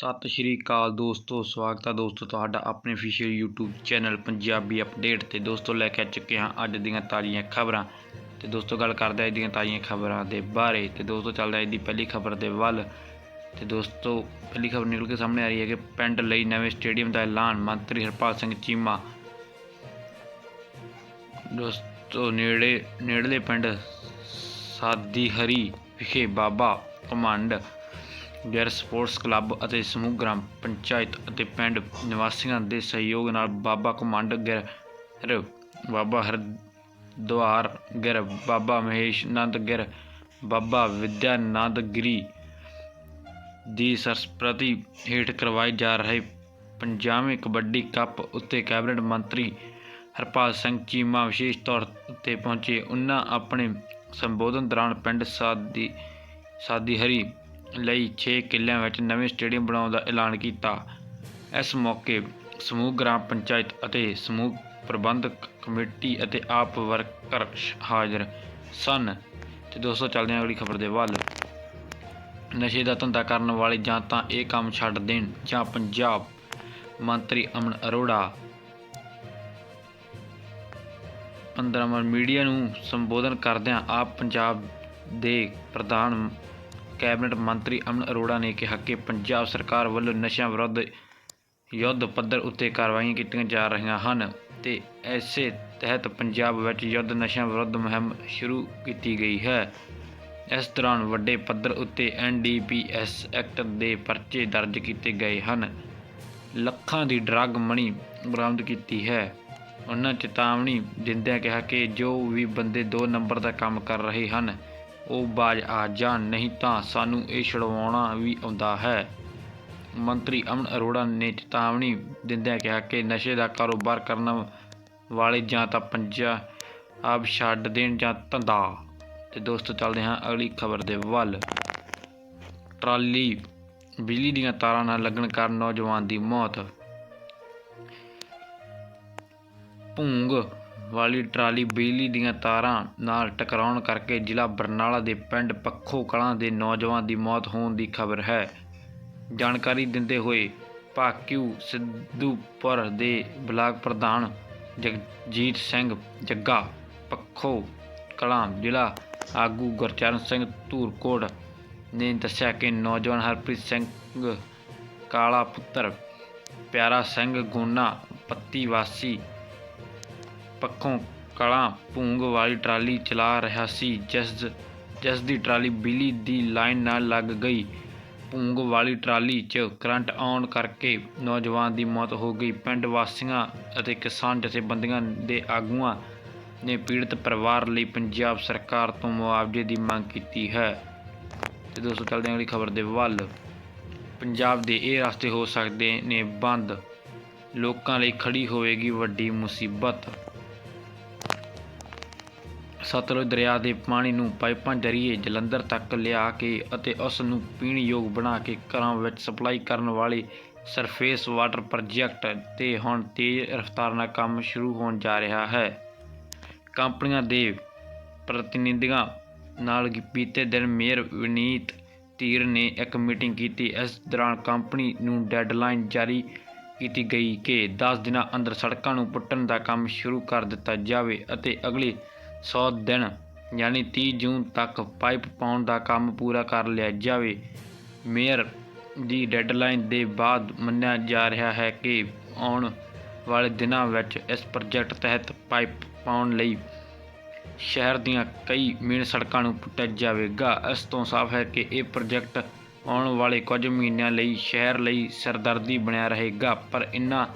ਸਤਿ ਸ਼੍ਰੀ ਅਕਾਲ ਦੋਸਤੋ, ਸਵਾਗਤ ਹੈ ਦੋਸਤੋ ਤੁਹਾਡਾ ਆਪਣੇ official YouTube channel Punjabi update ਤੇ। ਦੋਸਤੋ, ਲੈ ਕੇ ਆ ਚੁੱਕੇ ਹਾਂ ਅੱਜ ਦੀਆਂ ਤਾਜ਼ੀਆਂ ਖਬਰਾਂ। ਤੇ ਦੋਸਤੋ, ਗੱਲ ਕਰਦੇ ਹਾਂ ਅੱਜ ਦੀਆਂ ਤਾਜ਼ੀਆਂ ਖਬਰਾਂ ਦੇ ਬਾਰੇ। ਤੇ ਦੋਸਤੋ, ਚੱਲਦਾ ਹੈ ਦੀ ਪਹਿਲੀ ਖਬਰ ਦੇ ਵੱਲ। ਤੇ ਦੋਸਤੋ, ਪਹਿਲੀ ਖਬਰ ਨਿਕਲ ਕੇ ਸਾਹਮਣੇ ਆ ਰਹੀ ਹੈ ਕਿ ਪਿੰਡ ਲਈ ਨਵੇਂ ਸਟੇਡੀਅਮ ਦਾ ਐਲਾਨ, ਮੰਤਰੀ ਹਰਪਾਲ ਸਿੰਘ ਚੀਮਾ। ਦੋਸਤੋ, ਨੇੜੇ, ਨੇੜਲੇ ਪਿੰਡ ਸਾਦੀ ਹਰੀ ਵਿਖੇ ਬਾਬਾ ਕਮਾਂਡ ਗੈਰ ਸਪੋਰਟਸ ਕਲੱਬ ਅਤੇ ਸਮੂਹ ਗ੍ਰਾਮ ਪੰਚਾਇਤ ਅਤੇ ਪਿੰਡ ਨਿਵਾਸੀਆਂ ਦੇ ਸਹਿਯੋਗ ਨਾਲ ਬਾਬਾ ਕਮਾਂਡ ਗਿਰ ਬਾਬਾ ਹਰਦੁਆਰ ਗਿਰ ਬਾਬਾ ਮਹੇਸ਼ ਨੰਦ ਗਿਰ ਬਾਬਾ ਵਿਦਿਆ ਨੰਦ ਗਿਰੀ ਦੀ ਸਰਸਪ੍ਰਤੀ ਹੇਠ ਕਰਵਾਏ ਜਾ ਰਹੇ ਪੰਜਾਬੀ ਕਬੱਡੀ ਕੱਪ ਉੱਤੇ ਕੈਬਨਿਟ ਮੰਤਰੀ ਹਰਪਾਲ ਸਿੰਘ ਚੀਮਾ ਵਿਸ਼ੇਸ਼ ਤੌਰ ਉੱਤੇ ਪਹੁੰਚੇ। ਉਹਨਾਂ ਆਪਣੇ ਸੰਬੋਧਨ ਦੌਰਾਨ ਪਿੰਡ ਸਾਦੀ ਸਾਦੀ ਹਰੀ ਲਈ 6 ਕਿੱਲਿਆਂ ਵਿੱਚ ਨਵੇਂ ਸਟੇਡੀਅਮ ਬਣਾਉਣ ਦਾ ਐਲਾਨ ਕੀਤਾ। ਇਸ ਮੌਕੇ ਸਮੂਹ ਗ੍ਰਾਮ ਪੰਚਾਇਤ ਅਤੇ ਸਮੂਹ ਪ੍ਰਬੰਧਕ ਕਮੇਟੀ ਅਤੇ ਆਪ ਵਰਕਰ ਹਾਜ਼ਰ ਸਨ। ਤੇ ਦੋਸਤੋ, ਚੱਲਦੇ ਹਾਂ ਅਗਲੀ ਖਬਰ ਦੇ ਵੱਲ। ਨਸ਼ੇ ਦਾ ਧੰਦਾ ਕਰਨ ਵਾਲੇ ਜਾਂ ਤਾਂ ਇਹ ਕੰਮ ਛੱਡ ਦੇਣ ਜਾਂ ਪੰਜਾਬ ਮੰਤਰੀ ਅਮਨ ਅਰੋੜਾ 15ਵਾਂ ਮੀਡੀਆ ਨੂੰ ਸੰਬੋਧਨ ਕਰਦਿਆਂ ਆਪ ਪੰਜਾਬ ਦੇ ਪ੍ਰਧਾਨ ਕੈਬਨਿਟ ਮੰਤਰੀ ਅਮਨ ਅਰੋੜਾ ਨੇ ਕਿਹਾ ਕਿ ਪੰਜਾਬ ਸਰਕਾਰ ਵੱਲੋਂ ਨਸ਼ਿਆਂ ਵਿਰੁੱਧ ਯੁੱਧ ਪੱਧਰ ਉੱਤੇ ਕਾਰਵਾਈਆਂ ਕੀਤੀਆਂ ਜਾ ਰਹੀਆਂ ਹਨ ਤੇ ਐਸੇ ਤਹਿਤ ਪੰਜਾਬ ਵਿੱਚ ਯੁੱਧ ਨਸ਼ਿਆਂ ਵਿਰੁੱਧ ਮੁਹਿੰਮ ਸ਼ੁਰੂ ਕੀਤੀ ਗਈ ਹੈ। ਇਸ ਦੌਰਾਨ ਵੱਡੇ ਪੱਧਰ ਉੱਤੇ ਐਨਡੀਪੀਐਸ ਐਕਟ ਦੇ ਪਰਚੇ ਦਰਜ ਕੀਤੇ ਗਏ ਹਨ। ਲੱਖਾਂ ਦੀ ਡਰੱਗ ਮਣੀ ਬਰਾਮਦ ਕੀਤੀ ਹੈ। ਉਹਨਾਂ ਚੇਤਾਵਨੀ ਦਿੰਦਿਆਂ ਕਿਹਾ ਕਿ ਜੋ ਵੀ ਬੰਦੇ ਦੋ ਨੰਬਰ ਦਾ ਕੰਮ ਕਰ ਰਹੇ ਹਨ ਉਹ ਬਾਜ ਆ ਜਾਣ ਨਹੀਂ ਤਾਂ ਸਾਨੂੰ ਇਹ ਛੁਡਵਾਉਣਾ ਵੀ ਆਉਂਦਾ ਹੈ। ਮੰਤਰੀ ਅਮਨ ਅਰੋੜਾ ਨੇ ਚੇਤਾਵਨੀ ਦਿੰਦਿਆਂ ਕਿਹਾ ਕਿ ਨਸ਼ੇ ਦਾ ਕਾਰੋਬਾਰ ਕਰਨ ਵਾਲੇ ਜਾਂ ਤਾਂ ਪੰਜਾਬ ਛੱਡ ਦੇਣ ਜਾਂ ਧੰਦਾ। ਤੇ ਦੋਸਤੋ, ਚੱਲਦੇ ਹਾਂ ਅਗਲੀ ਖਬਰ ਦੇ ਵੱਲ। ਟਰਾਲੀ ਬਿਜਲੀ ਦੀਆਂ ਤਾਰਾਂ ਨਾਲ ਲੱਗਣ ਕਾਰਨ ਨੌਜਵਾਨ ਦੀ ਮੌਤ। ਭੂੰਗ ਵਾਲੀ ਟਰਾਲੀ ਬਿਜਲੀ ਦੀਆਂ ਤਾਰਾਂ ਨਾਲ ਟਕਰਾਉਣ ਕਰਕੇ ਜ਼ਿਲ੍ਹਾ ਬਰਨਾਲਾ ਦੇ ਪਿੰਡ ਪੱਖੋ ਕਲਾਂ ਦੇ ਨੌਜਵਾਨ ਦੀ ਮੌਤ ਹੋਣ ਦੀ ਖਬਰ ਹੈ। ਜਾਣਕਾਰੀ ਦਿੰਦੇ ਹੋਏ ਭਾਕਿਊ ਸਿੱਧੂਪੁਰ ਦੇ ਬਲਾਕ ਪ੍ਰਧਾਨ ਜਗਜੀਤ ਸਿੰਘ ਜੱਗਾ, ਪੱਖੋ ਕਲਾਂ ਜ਼ਿਲ੍ਹਾ ਆਗੂ ਗੁਰਚਰਨ ਸਿੰਘ ਧੂਰਕੋਟ ਨੇ ਦੱਸਿਆ ਕਿ ਨੌਜਵਾਨ ਹਰਪ੍ਰੀਤ ਸਿੰਘ ਕਾਲਾ ਪੁੱਤਰ ਪਿਆਰਾ ਸਿੰਘ ਗੋਨਾ, ਪੱਤੀ ਵਾਸੀ ਪੱਖੋਂ ਕਲਾਂ ਭੂੰਗ ਵਾਲੀ ਟਰਾਲੀ ਚਲਾ ਰਿਹਾ ਸੀ, ਜਿਸ ਜਿਸ ਦੀ ਟਰਾਲੀ ਬਿਜਲੀ ਦੀ ਲਾਈਨ ਨਾਲ ਲੱਗ ਗਈ। ਭੂੰਗ ਵਾਲੀ ਟਰਾਲੀ 'ਚ ਕਰੰਟ ਆਉਣ ਕਰਕੇ ਨੌਜਵਾਨ ਦੀ ਮੌਤ ਹੋ ਗਈ। ਪਿੰਡ ਵਾਸੀਆਂ ਅਤੇ ਕਿਸਾਨ ਜਥੇਬੰਦੀਆਂ ਦੇ ਆਗੂਆਂ ਨੇ ਪੀੜਤ ਪਰਿਵਾਰ ਲਈ ਪੰਜਾਬ ਸਰਕਾਰ ਤੋਂ ਮੁਆਵਜ਼ੇ ਦੀ ਮੰਗ ਕੀਤੀ ਹੈ। ਤੇ ਦੋਸਤੋ, ਚੱਲਦੇ ਹਾਂ ਅਗਲੀ ਖਬਰ ਦੇ ਵੱਲ। ਪੰਜਾਬ ਦੇ ਇਹ ਰਸਤੇ ਹੋ ਸਕਦੇ ਨੇ ਬੰਦ। ਲੋਕਾਂ ਲਈ ਖੜੀ ਹੋਵੇਗੀ ਵੱਡੀ ਮੁਸੀਬਤ। ਸਤਲੁਜ ਦਰਿਆ ਦੇ ਪਾਣੀ ਨੂੰ ਪਾਈਪਾਂ ਜ਼ਰੀਏ ਜਲੰਧਰ ਤੱਕ ਲਿਆ ਕੇ ਅਤੇ ਉਸ ਨੂੰ ਪੀਣ ਯੋਗ ਬਣਾ ਕੇ ਘਰਾਂ ਵਿੱਚ ਸਪਲਾਈ ਕਰਨ ਵਾਲੇ ਸਰਫੇਸ ਵਾਟਰ ਪ੍ਰੋਜੈਕਟ ਤੇ ਹੁਣ ਤੇਜ਼ ਰਫ਼ਤਾਰ ਨਾਲ ਕੰਮ ਸ਼ੁਰੂ ਹੋਣ ਜਾ ਰਿਹਾ ਹੈ। ਕੰਪਨੀਆਂ ਦੇ ਪ੍ਰਤੀਨਿਧੀਆਂ ਨਾਲ ਬੀਤੇ ਦਿਨ ਮੇਅਰ ਵਿਨੀਤ ਧੀਰ ਨੇ ਇੱਕ ਮੀਟਿੰਗ ਕੀਤੀ। ਇਸ ਦੌਰਾਨ ਕੰਪਨੀ ਨੂੰ ਡੈਡਲਾਈਨ ਜਾਰੀ ਕੀਤੀ ਗਈ ਕਿ 10 ਦਿਨਾਂ ਅੰਦਰ ਸੜਕਾਂ ਨੂੰ ਪੁੱਟਣ ਦਾ ਕੰਮ ਸ਼ੁਰੂ ਕਰ ਦਿੱਤਾ ਜਾਵੇ ਅਤੇ ਅਗਲੇ 100 ਦਿਨ, ਯਾਨੀ 30 ਜੂਨ ਤੱਕ ਪਾਈਪ ਪਾਉਣ ਦਾ ਕੰਮ ਪੂਰਾ ਕਰ ਲਿਆ ਜਾਵੇ। ਮੇਅਰ ਦੀ ਡੈਡਲਾਈਨ ਦੇ ਬਾਅਦ ਮੰਨਿਆ ਜਾ ਰਿਹਾ ਹੈ ਕਿ ਆਉਣ ਵਾਲੇ ਦਿਨਾਂ ਵਿੱਚ ਇਸ ਪ੍ਰੋਜੈਕਟ ਤਹਿਤ ਪਾਈਪ ਪਾਉਣ ਲਈ ਸ਼ਹਿਰ ਦੀਆਂ ਕਈ ਮੇਨ ਸੜਕਾਂ ਨੂੰ ਪੁੱਟਿਆ ਜਾਵੇਗਾ। ਇਸ ਤੋਂ ਸਾਫ਼ ਹੈ ਕਿ ਇਹ ਪ੍ਰੋਜੈਕਟ ਆਉਣ ਵਾਲੇ ਕੁਝ ਮਹੀਨਿਆਂ ਲਈ ਸ਼ਹਿਰ ਲਈ ਸਰਦਰਦੀ ਬਣਿਆ ਰਹੇਗਾ, ਪਰ ਇੰਨਾ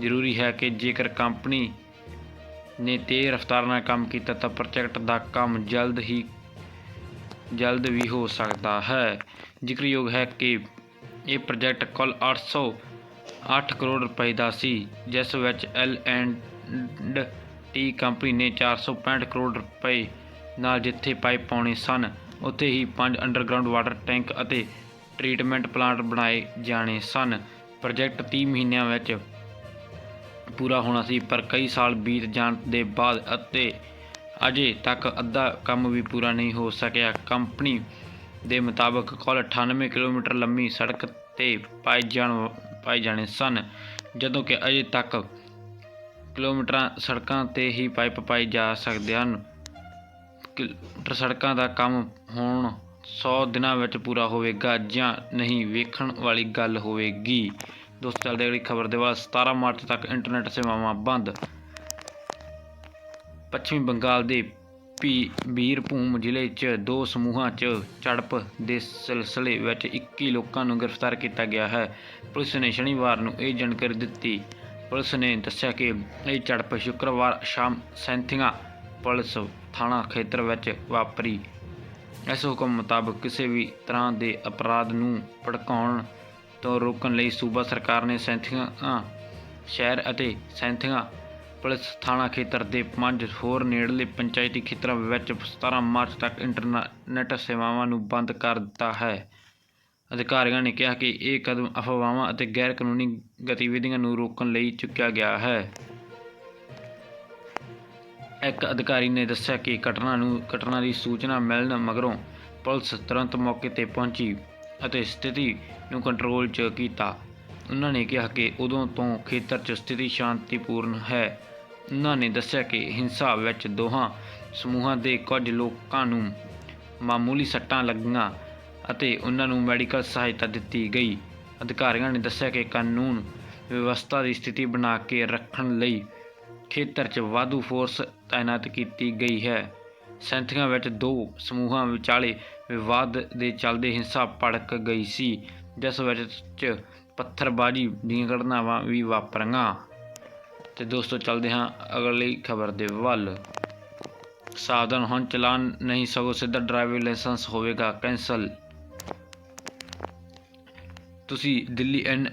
ਜ਼ਰੂਰੀ ਹੈ ਕਿ ਜੇਕਰ ਕੰਪਨੀ ਨੇ ਤੇਜ਼ ਰਫ਼ਤਾਰ ਨਾਲ ਕੰਮ ਕੀਤਾ ਤਾਂ ਪ੍ਰੋਜੈਕਟ ਦਾ ਕੰਮ ਜਲਦ ਹੀ, ਜਲਦ ਵੀ ਹੋ ਸਕਦਾ ਹੈ। ਜ਼ਿਕਰਯੋਗ ਹੈ ਕਿ ਇਹ ਪ੍ਰੋਜੈਕਟ ਕੁੱਲ 808 ਕਰੋੜ ਰੁਪਏ ਦਾ ਸੀ, ਜਿਸ ਵਿੱਚ ਐਲ ਐਂਡ ਟੀ ਕੰਪਨੀ ਨੇ 465 ਕਰੋੜ ਰੁਪਏ ਨਾਲ ਜਿੱਥੇ ਪਾਈਪ ਪਾਉਣੇ ਸਨ, ਉੱਥੇ ਹੀ ਪੰਜ ਅੰਡਰਗਰਾਉਂਡ ਵਾਟਰ ਟੈਂਕ ਅਤੇ ਟ੍ਰੀਟਮੈਂਟ ਪਲਾਂਟ ਬਣਾਏ ਜਾਣੇ ਸਨ। ਪ੍ਰੋਜੈਕਟ 30 ਮਹੀਨਿਆਂ ਵਿੱਚ ਪੂਰਾ ਹੋਣਾ ਸੀ, ਪਰ ਕਈ ਸਾਲ ਬੀਤ ਜਾਣ ਦੇ ਬਾਅਦ ਅਤੇ ਅਜੇ ਤੱਕ ਅੱਧਾ ਕੰਮ ਵੀ ਪੂਰਾ ਨਹੀਂ ਹੋ ਸਕਿਆ। ਕੰਪਨੀ ਦੇ ਮੁਤਾਬਕ ਕੁੱਲ 98 ਕਿਲੋਮੀਟਰ ਲੰਮੀ ਸੜਕ ਤੇ ਪਾਏ ਜਾਣ, ਪਾਏ ਜਾਣੇ ਸਨ, ਜਦੋਂ ਕਿ ਅਜੇ ਤੱਕ ਕਿਲੋਮੀਟਰਾਂ ਸੜਕਾਂ ਤੇ ਹੀ ਪਾਈਪ ਪਾਏ ਜਾ ਸਕਦੇ ਹਨ। ਕਿਲੋਮੀਟਰ ਸੜਕਾਂ ਦਾ ਕੰਮ ਹੁਣ 100 ਦਿਨਾਂ ਵਿੱਚ ਪੂਰਾ ਹੋਵੇਗਾ ਜਾਂ ਨਹੀਂ, ਵੇਖਣ ਵਾਲੀ ਗੱਲ ਹੋਵੇਗੀ। ਦੋਸਤੋ, ਚੱਲਦੇ ਅਗਲੀ ਖਬਰ ਦੇ ਬਾਅਦ 17 ਮਾਰਚ ਤੱਕ ਇੰਟਰਨੈਟ ਸੇਵਾਵਾਂ ਬੰਦ। ਪੱਛਮੀ ਬੰਗਾਲ ਦੇ ਪੀ ਬੀਰਭੂਮ ਜ਼ਿਲ੍ਹੇ 'ਚ ਦੋ ਸਮੂਹਾਂ 'ਚ ਝੜਪ ਦੇ ਸਿਲਸਿਲੇ ਵਿੱਚ 21 ਲੋਕਾਂ ਨੂੰ ਗ੍ਰਿਫਤਾਰ ਕੀਤਾ ਗਿਆ ਹੈ। ਪੁਲਿਸ ਨੇ ਸ਼ਨੀਵਾਰ ਨੂੰ ਇਹ ਜਾਣਕਾਰੀ ਦਿੱਤੀ। ਪੁਲਿਸ ਨੇ ਦੱਸਿਆ ਕਿ ਇਹ ਝੜਪ ਸ਼ੁੱਕਰਵਾਰ ਸ਼ਾਮ ਸੈਂਥੀਆ ਪੁਲਿਸ ਥਾਣਾ ਖੇਤਰ ਵਿੱਚ ਵਾਪਰੀ। ਇਸ ਹੁਕਮ ਮੁਤਾਬਕ ਕਿਸੇ ਵੀ ਤਰ੍ਹਾਂ ਦੇ ਅਪਰਾਧ ਨੂੰ ਭੜਕਾਉਣ ਤੋਂ ਰੋਕਣ ਲਈ ਸੂਬਾ ਸਰਕਾਰ ਨੇ ਸੈਂਥੀਆ ਸ਼ਹਿਰ ਅਤੇ ਸੈਂਥੀਆਂ ਪੁਲਿਸ ਥਾਣਾ ਖੇਤਰ ਦੇ ਪੰਜ ਹੋਰ ਨੇੜਲੇ ਪੰਚਾਇਤੀ ਖੇਤਰਾਂ ਵਿੱਚ 17 ਮਾਰਚ ਤੱਕ ਇੰਟਰਨੈਟ ਸੇਵਾਵਾਂ ਨੂੰ ਬੰਦ ਕਰ ਦਿੱਤਾ ਹੈ। ਅਧਿਕਾਰੀਆਂ ਨੇ ਕਿਹਾ ਕਿ ਇਹ ਕਦਮ ਅਫਵਾਹਾਂ ਅਤੇ ਗੈਰ ਕਾਨੂੰਨੀ ਗਤੀਵਿਧੀਆਂ ਨੂੰ ਰੋਕਣ ਲਈ ਚੁੱਕਿਆ ਗਿਆ ਹੈ। ਇੱਕ ਅਧਿਕਾਰੀ ਨੇ ਦੱਸਿਆ ਕਿ ਘਟਨਾ ਨੂੰ, ਘਟਨਾ ਦੀ ਸੂਚਨਾ ਮਿਲਣ ਮਗਰੋਂ ਪੁਲਿਸ ਤੁਰੰਤ ਮੌਕੇ ਤੇ ਪਹੁੰਚੀ। ਅਤੇ ਸਥਿਤੀ ਨੂੰ ਕੰਟਰੋਲ 'ਚ ਕੀਤਾ। ਉਹਨਾਂ ਨੇ ਕਿਹਾ ਕਿ ਉਦੋਂ ਤੋਂ ਖੇਤਰ 'ਚ ਸਥਿਤੀ ਸ਼ਾਂਤੀਪੂਰਨ ਹੈ। ਉਹਨਾਂ ਨੇ ਦੱਸਿਆ ਕਿ ਹਿੰਸਾ ਵਿੱਚ ਦੋਹਾਂ ਸਮੂਹਾਂ ਦੇ ਕੁਝ ਲੋਕਾਂ ਨੂੰ ਮਾਮੂਲੀ ਸੱਟਾਂ ਲੱਗੀਆਂ ਅਤੇ ਉਹਨਾਂ ਨੂੰ ਮੈਡੀਕਲ ਸਹਾਇਤਾ ਦਿੱਤੀ ਗਈ। ਅਧਿਕਾਰੀਆਂ ਨੇ ਦੱਸਿਆ ਕਿ ਕਾਨੂੰਨ ਵਿਵਸਥਾ ਦੀ ਸਥਿਤੀ ਬਣਾ ਕੇ ਰੱਖਣ ਲਈ ਖੇਤਰ 'ਚ ਵਾਧੂ ਫੋਰਸ ਤਾਇਨਾਤ ਕੀਤੀ ਗਈ ਹੈ। ਸੈਂਥੀਆਂ ਵਿੱਚ ਦੋ ਸਮੂਹਾਂ ਵਿਚਾਲੇ ਵਿਵਾਦ ਦੇ ਚੱਲਦੇ ਹਿੰਸਾ ਭੜਕ ਗਈ ਸੀ, ਜਿਸ ਵਿੱਚ ਪੱਥਰਬਾਜ਼ੀ ਦੀਆਂ ਘਟਨਾਵਾਂ ਵੀ ਵਾਪਰੀਆਂ। ਤੇ ਦੋਸਤੋ, ਚੱਲਦੇ ਹਾਂ ਅਗਲੀ ਖਬਰ ਦੇ ਵੱਲ। ਸਾਵਧਾਨ ਹੁਣ ਚਲਾਨ ਨਹੀਂ, ਸਗੋਂ ਸਿੱਧਾ ਡਰਾਈਵਿੰਗ ਲਾਇਸੈਂਸ ਹੋਵੇਗਾ, ਕੈਂਸਲ। ਤੁਸੀਂ ਦਿੱਲੀ ਐਨ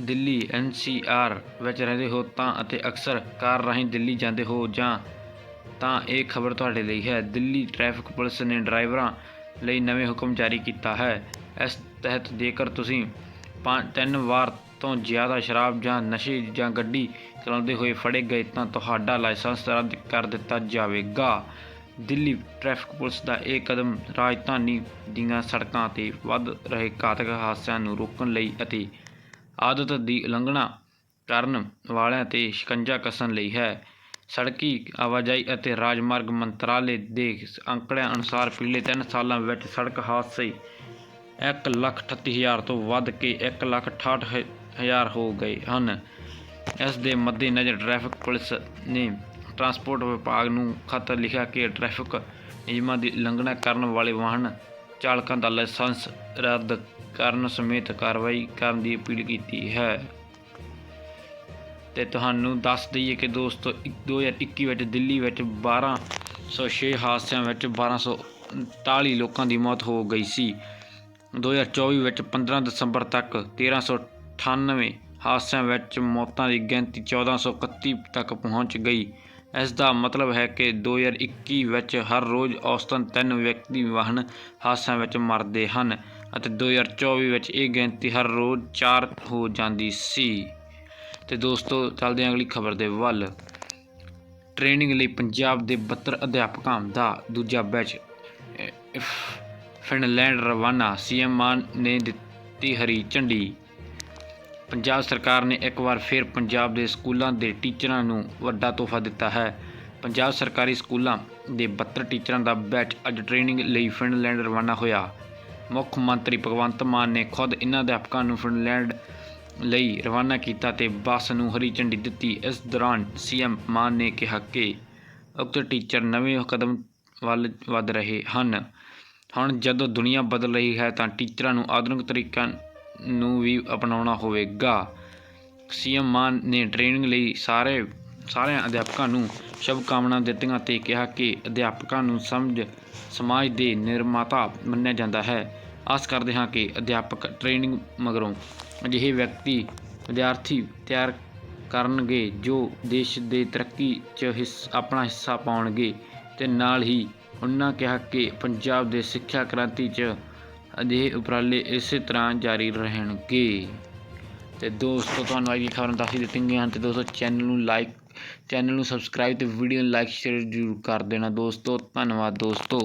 ਦਿੱਲੀ ਐਨਸੀਆਰ ਵਿੱਚ ਰਹਿੰਦੇ ਹੋ ਤਾਂ ਅਤੇ ਅਕਸਰ ਕਾਰ ਰਾਹੀਂ ਦਿੱਲੀ ਜਾਂਦੇ ਹੋ ਜਾਂ ਤਾਂ ਇਹ ਖਬਰ ਤੁਹਾਡੇ ਲਈ ਹੈ। ਦਿੱਲੀ ਟ੍ਰੈਫਿਕ ਪੁਲਿਸ ਨੇ ਡਰਾਈਵਰਾਂ ਲਈ ਨਵੇਂ ਹੁਕਮ ਜਾਰੀ ਕੀਤਾ ਹੈ। ਇਸ ਤਹਿਤ ਜੇਕਰ ਤੁਸੀਂ ਪੰਜ ਤਿੰਨ ਵਾਰ ਤੋਂ ਜ਼ਿਆਦਾ ਸ਼ਰਾਬ ਜਾਂ ਨਸ਼ੇ ਜਾਂ ਗੱਡੀ ਚਲਾਉਂਦੇ ਹੋਏ ਫੜੇ ਗਏ ਤਾਂ ਤੁਹਾਡਾ ਲਾਇਸੈਂਸ ਰੱਦ ਕਰ ਦਿੱਤਾ ਜਾਵੇਗਾ। ਦਿੱਲੀ ਟ੍ਰੈਫਿਕ ਪੁਲਿਸ ਦਾ ਇਹ ਕਦਮ ਰਾਜਧਾਨੀ ਦੀਆਂ ਸੜਕਾਂ ਤੇ ਵੱਧ ਰਹੇ ਘਾਤਕ ਹਾਦਸਿਆਂ ਨੂੰ ਰੋਕਣ ਲਈ ਅਤੇ ਆਦਤ ਦੀ ਉਲੰਘਣਾ ਕਰਨ ਵਾਲਿਆਂ ਤੇ ਸ਼ਿਕੰਜਾ ਕੱਸਣ ਲਈ ਹੈ। ਸੜਕੀ ਆਵਾਜਾਈ ਅਤੇ ਰਾਜਮਾਰਗ ਮੰਤਰਾਲੇ ਦੇ ਅੰਕੜਿਆਂ ਅਨੁਸਾਰ ਪਿਛਲੇ 3 ਸਾਲਾਂ ਵਿੱਚ ਸੜਕ ਹਾਦਸੇ ਇੱਕ ਲੱਖ ਅਠੱਤੀ ਹਜ਼ਾਰ ਤੋਂ ਵੱਧ ਕੇ ਇੱਕ ਲੱਖ ਅਠਾਹਠ ਹ- ਹਜ਼ਾਰ ਹੋ ਗਏ ਹਨ। ਇਸ ਦੇ ਮੱਦੇਨਜ਼ਰ ਟ੍ਰੈਫਿਕ ਪੁਲਿਸ ਨੇ ਟਰਾਂਸਪੋਰਟ ਵਿਭਾਗ ਨੂੰ ਖਤ ਲਿਖਿਆ ਕਿ ਟ੍ਰੈਫਿਕ ਨਿਯਮਾਂ ਦੀ ਉਲੰਘਣਾ ਕਰਨ ਵਾਲੇ ਵਾਹਨ ਚਾਲਕਾਂ ਦਾ ਲਾਇਸੈਂਸ ਰੱਦ ਕਰਨ ਸਮੇਤ ਕਾਰਵਾਈ ਕਰਨ ਦੀ ਅਪੀਲ ਕੀਤੀ ਹੈ। ਤੇ ਤੁਹਾਨੂੰ ਦੱਸ ਦਈਏ ਕਿ ਦੋਸਤੋ, ਇਕ- 2021 ਵਿੱਚ ਦਿੱਲੀ ਵਿੱਚ 1206 ਹਾਦਸਿਆਂ ਵਿੱਚ 1239 ਲੋਕਾਂ ਦੀ ਮੌਤ ਹੋ ਗਈ ਸੀ। 2024 ਵਿੱਚ 15 ਦਸੰਬਰ ਤੱਕ 1398 ਹਾਦਸਿਆਂ ਵਿੱਚ ਮੌਤਾਂ ਦੀ ਗਿਣਤੀ 1431 ਤੱਕ ਪਹੁੰਚ ਗਈ। ਇਸ ਦਾ ਮਤਲਬ ਹੈ ਕਿ 2021 ਵਿੱਚ ਹਰ ਰੋਜ਼ ਔਸਤਨ 3 ਵਿਅਕਤੀ ਵਾਹਨ ਹਾਦਸਿਆਂ ਵਿੱਚ ਮਰਦੇ ਹਨ ਅਤੇ 2024 ਵਿੱਚ ਇਹ ਗਿਣਤੀ ਹਰ ਰੋਜ਼ 4 ਹੋ ਜਾਂਦੀ ਸੀ। ਤੇ ਦੋਸਤੋ, ਚੱਲਦੇ ਹਾਂ ਅਗਲੀ ਖਬਰ ਦੇ ਵੱਲ। ਟ੍ਰੇਨਿੰਗ ਲਈ ਪੰਜਾਬ ਦੇ 72 ਅਧਿਆਪਕਾਂ ਦਾ ਦੂਜਾ ਬੈਚ ਫਿਨਲੈਂਡ ਰਵਾਨਾ, ਸੀਐਮ ਮਾਨ ਨੇ ਦਿੱਤੀ ਹਰੀ ਝੰਡੀ। ਪੰਜਾਬ ਸਰਕਾਰ ਨੇ ਇੱਕ ਵਾਰ ਫਿਰ ਪੰਜਾਬ ਦੇ ਸਕੂਲਾਂ ਦੇ ਟੀਚਰਾਂ ਨੂੰ ਵੱਡਾ ਤੋਹਫਾ ਦਿੱਤਾ ਹੈ। ਪੰਜਾਬ ਸਰਕਾਰੀ ਸਕੂਲਾਂ ਦੇ 72 ਟੀਚਰਾਂ ਦਾ ਬੈਚ ਅੱਜ ਟ੍ਰੇਨਿੰਗ ਲਈ ਫਿਨਲੈਂਡ ਰਵਾਨਾ ਹੋਇਆ। ਮੁੱਖ ਮੰਤਰੀ ਭਗਵੰਤ ਮਾਨ ਨੇ ਖੁਦ ਇਹਨਾਂ ਅਧਿਆਪਕਾਂ ਨੂੰ ਫਿਨਲੈਂਡ ਲਈ ਰਵਾਨਾ ਕੀਤਾ ਤੇ ਬੱਸ ਨੂੰ ਹਰੀ ਝੰਡੀ ਦਿੱਤੀ। ਇਸ ਦੌਰਾਨ ਸੀਐਮ ਮਾਨ ਨੇ ਕਿਹਾ ਕਿ ਉਕਤ ਟੀਚਰ ਨਵੇਂ ਕਦਮ ਵੱਲ ਵੱਧ ਰਹੇ ਹਨ। ਹੁਣ ਜਦੋਂ ਦੁਨੀਆ ਬਦਲ ਰਹੀ ਹੈ ਤਾਂ ਟੀਚਰਾਂ ਨੂੰ ਆਧੁਨਿਕ ਤਰੀਕਾਂ ਨੂੰ ਵੀ ਅਪਣਾਉਣਾ ਹੋਵੇਗਾ। ਸੀਐਮ ਮਾਨ ਨੇ ਟ੍ਰੇਨਿੰਗ ਲਈ ਸਾਰੇ, ਸਾਰਿਆਂ ਅਧਿਆਪਕਾਂ ਨੂੰ ਸ਼ੁਭ ਕਾਮਨਾ ਦਿੱਤੀਆਂ ਤੇ ਕਿਹਾ ਕਿ ਅਧਿਆਪਕਾਂ ਨੂੰ ਸਮਝ, ਸਮਾਜ ਦੇ ਨਿਰਮਾਤਾ ਮੰਨਿਆ ਜਾਂਦਾ ਹੈ। ਆਸ ਕਰਦੇ ਹਾਂ ਕਿ ਅਧਿਆਪਕ ਟ੍ਰੇਨਿੰਗ ਮਗਰੋਂ ਅਜਿਹੇ ਵਿਅਕਤੀ, ਵਿਦਿਆਰਥੀ ਤਿਆਰ ਕਰਨਗੇ ਜੋ ਦੇਸ਼ ਦੇ ਤਰੱਕੀ 'ਚ ਹਿੱਸ, ਆਪਣਾ ਹਿੱਸਾ ਪਾਉਣਗੇ ਤੇ ਨਾਲ ਹੀ ਉਹਨਾਂ ਕਿਹਾ ਕਿ ਪੰਜਾਬ ਦੇ ਸਿੱਖਿਆ ਕ੍ਰਾਂਤੀ 'ਚ ਅਜਿਹੇ ਉਪਰਾਲੇ ਇਸੇ ਤਰ੍ਹਾਂ ਜਾਰੀ ਰਹਿਣਗੇ। ਤੇ ਦੋਸਤੋ, ਤੁਹਾਨੂੰ ਅੱਜ ਦੀ ਖਬਰਾਂ ਦੱਸ ਹੀ ਦਿੱਤੀਆਂ ਗਈਆਂ ਹਨ ਤੇ ਦੋਸਤੋ ਚੈਨਲ ਨੂੰ ਲਾਈਕ ਚੈਨਲ ਨੂੰ ਸਬਸਕ੍ਰਾਈਬ ਤੇ ਵੀਡੀਓ ਨੂੰ ਲਾਈਕ ਸ਼ੇਅਰ ਜ਼ਰੂਰ ਕਰ ਦੇਣਾ ਦੋਸਤੋ। ਧੰਨਵਾਦ ਦੋਸਤੋ।